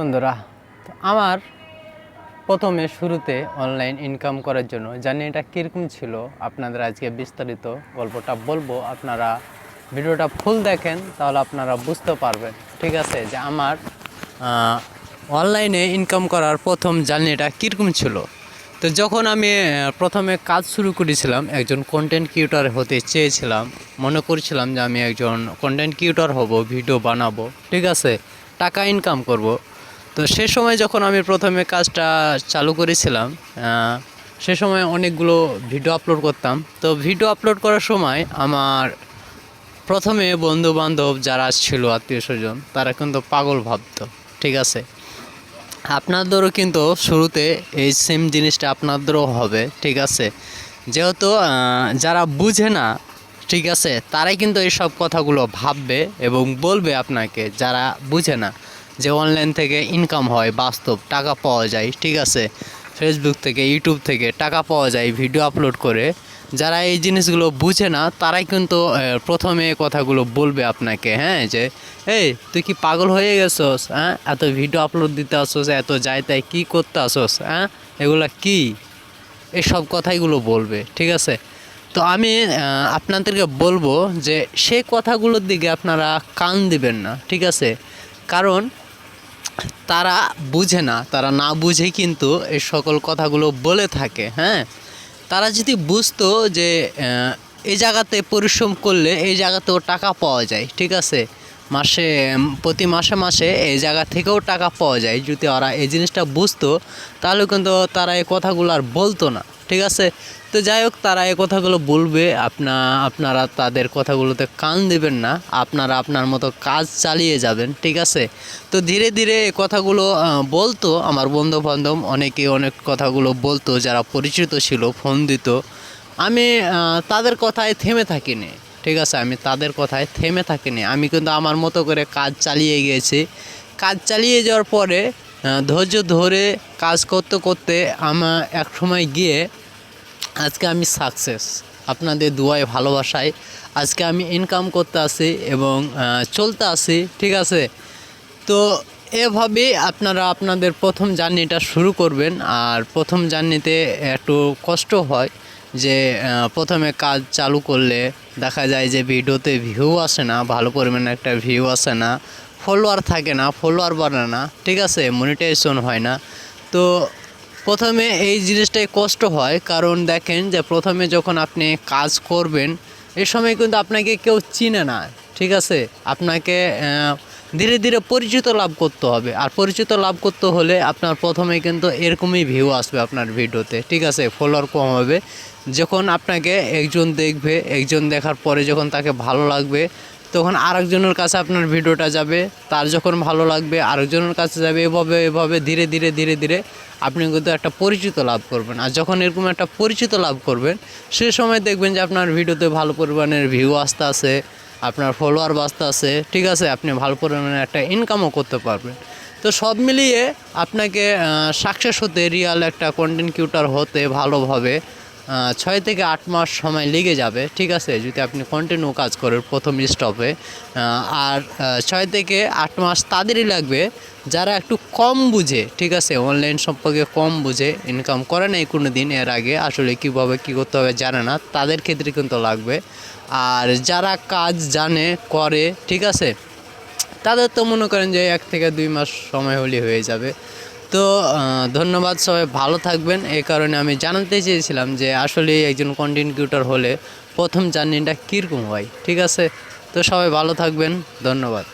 বন্ধুরা, তো আমার প্রথমে শুরুতে অনলাইন ইনকাম করার জন্য জানি এটা কীরকম ছিল, আপনাদের আজকে বিস্তারিত গল্পটা বলব। আপনারা ভিডিওটা ফুল দেখেন, তাহলে আপনারা বুঝতে পারবেন। ঠিক আছে, যে আমার অনলাইনে ইনকাম করার প্রথম জার্নিটা কীরকম ছিল। তো যখন আমি প্রথমে কাজ শুরু করেছিলাম, একজন কন্টেন্ট ক্রিয়েটর হতে চেয়েছিলাম, মনে করছিলাম যে আমি একজন কন্টেন্ট ক্রিয়েটর হব ভিডিও বানাবো। ঠিক আছে, টাকা ইনকাম করব। তো সে সময় যখন আমি প্রথমে কাজটা চালু করেছিলাম সে সময় অনেকগুলো ভিডিও আপলোড করতাম। তো ভিডিও আপলোড করার সময় আমার প্রথমে বন্ধু বান্ধব যারা ছিল, আত্মীয় স্বজন, তারা কিন্তু পাগল ভাবতো, ঠিক আছে? আপনাদেরও কিন্তু শুরুতে এই সেম জিনিসটা আপনাদেরও হবে, ঠিক আছে? যেহেতু যারা বুঝে না, ঠিক আছে, তারাই কিন্তু এই সব কথাগুলো ভাববে এবং বলবে আপনাকে, যারা বুঝে না। যে অনলাইন থেকে ইনকাম হয়, বাস্তব, টাকা পাওয়া যায়, ঠিক আছে? ফেসবুক থেকে ইউটিউব থেকে টাকা পাওয়া যায় ভিডিও আপলোড করে। যারা এই জিনিসগুলো বুঝে না, তারাই কিন্তু প্রথমে কথাগুলো বলবে আপনাকে হ্যাঁ? যে, এই, তুই কি পাগল হয়ে গেছস হ্যাঁ? এত ভিডিও আপলোড দিতে আসোস এত যাই তাই কী করতে আসোস হ্যাঁ? এগুলা কি? এসব কথাইগুলো বলবে, ঠিক আছে? তো আমি আপনাদেরকে বলব যে, সে কথাগুলোর দিকে আপনারা কান দিবেন না, ঠিক আছে? কারণ তারা বুঝে না, তারা না বুঝে কিন্তু এই সকল কথাগুলো বলে থাকে হ্যাঁ? তারা যদি বুঝতো যে এই জায়গাতে পরিশ্রম করলে এই জায়গাতেও টাকা পাওয়া যায়, ঠিক আছে? মাসে প্রতি মাসে মাসে এই জায়গা থেকেও টাকা পাওয়া যায়। যদি ওরা এই জিনিসটা বুঝতো, তাহলে কিন্তু তারা এই কথাগুলো আর বলতো না। ঠিক আছে? তো যাই হোক, তারা এই কথাগুলো বলবে। আপনা, আপনারা তাদের কথাগুলোতে কান দেবেন না। আপনারা আপনার মতো কাজ চালিয়ে যাবেন, ঠিক আছে? তো ধীরে ধীরে এই কথাগুলো বলতো। আমার বন্ধু বান্ধব অনেকে অনেক কথাগুলো বলতো, যারা পরিচিত ছিল, ফোন দিত। আমি তাদের কথায় থেমে থাকিনি, ঠিক আছে? আমি তাদের কথায় থেমে থাকিনি। আমি কিন্তু আমার মতো করে কাজ চালিয়ে গিয়েছি। কাজ চালিয়ে যাওয়ার পরে ধৈর্য ধরে কাজ করতে করতে আমার এক সময় গিয়ে আজকে আমি সাকসেস আপনাদের দুয়ায় ভালোবাসায় আজকে আমি ইনকাম করতে আসি এবং চলতে আসি ঠিক আছে? তো এভাবে আপনারা আপনাদের প্রথম জার্নিটা শুরু করবেন আর প্রথম জার্নিতে একটু কষ্ট হয় যে প্রথমে কাজ চালু করলে দেখা যায় যে ভিডিওতে ভিউ আসে না, ভালো পরিমাণে একটা ভিউ আসে না ফলোয়ার থাকে না ফলোয়ার বাড়ে না, ঠিক আছে? মনিটাইজেশন হয় না। তো প্রথমে এই জিনিসটাই কষ্ট হয়। কারণ দেখেন যে প্রথমে যখন আপনি কাজ করবেন এই সময় কিন্তু আপনাকে কেউ চিনে না, ঠিক আছে? আপনাকে ধীরে ধীরে পরিচিত লাভ করতে হবে। আর পরিচিত লাভ করতে হলে আপনার প্রথমে কিন্তু এরকমই ভিউ আসবে আপনার ভিডিওতে, ঠিক আছে? ফলোয়ার কম হবে। যখন আপনাকে একজন দেখবে, একজন দেখার পরে যখন তাকে ভালো লাগবে তখন আরেকজনের কাছে আপনার ভিডিওটা যাবে, তার যখন ভালো লাগবে আরেকজনের কাছে যাবে, এভাবে এভাবে ধীরে ধীরে ধীরে ধীরে আপনি কিন্তু একটা পরিচিত লাভ করবেন। আর যখন এরকম একটা পরিচিত লাভ করবেন, সে সময় দেখবেন যে আপনার ভিডিওতে ভালো পরিমাণের ভিউ আসতে আছে, আপনার ফলোয়ার বাঁচতে আছে, ঠিক আছে, আপনি ভালো পরিমাণে একটা ইনকামও করতে পারবেন। তো সব মিলিয়ে আপনাকে সাকসেস হতে রিয়াল একটা কন্টেন্ট কিউটার হতে ভালোভাবে ছয় থেকে আট মাস সময় লেগে যাবে, ঠিক আছে? যদি আপনি কন্টিনিউ কাজ করেন প্রথম স্টপে আর ছয় থেকে আট মাস তাদেরই লাগবে যারা একটু কম বুঝে, ঠিক আছে? অনলাইন সম্পর্কে কম বুঝে ইনকাম করে নাই কোনো দিন এর আগে আসলে কীভাবে কী করতে হবে জানে না, তাদের ক্ষেত্রে কিন্তু লাগবে। আর যারা কাজ জানে, করে, ঠিক আছে? তাদের তো মনে করেন যে এক থেকে দুই মাস সময় হলে হয়ে যাবে। তো ধন্যবাদ সবাই, ভালো থাকবেন। এই কারণে আমি জানাতে চেয়েছিলাম যে আসলে একজন কন্টেন্ট ক্রিয়েটর হলে প্রথম জার্নিটা কীরকম হয়, ঠিক আছে? তো সবাই ভালো থাকবেন, ধন্যবাদ।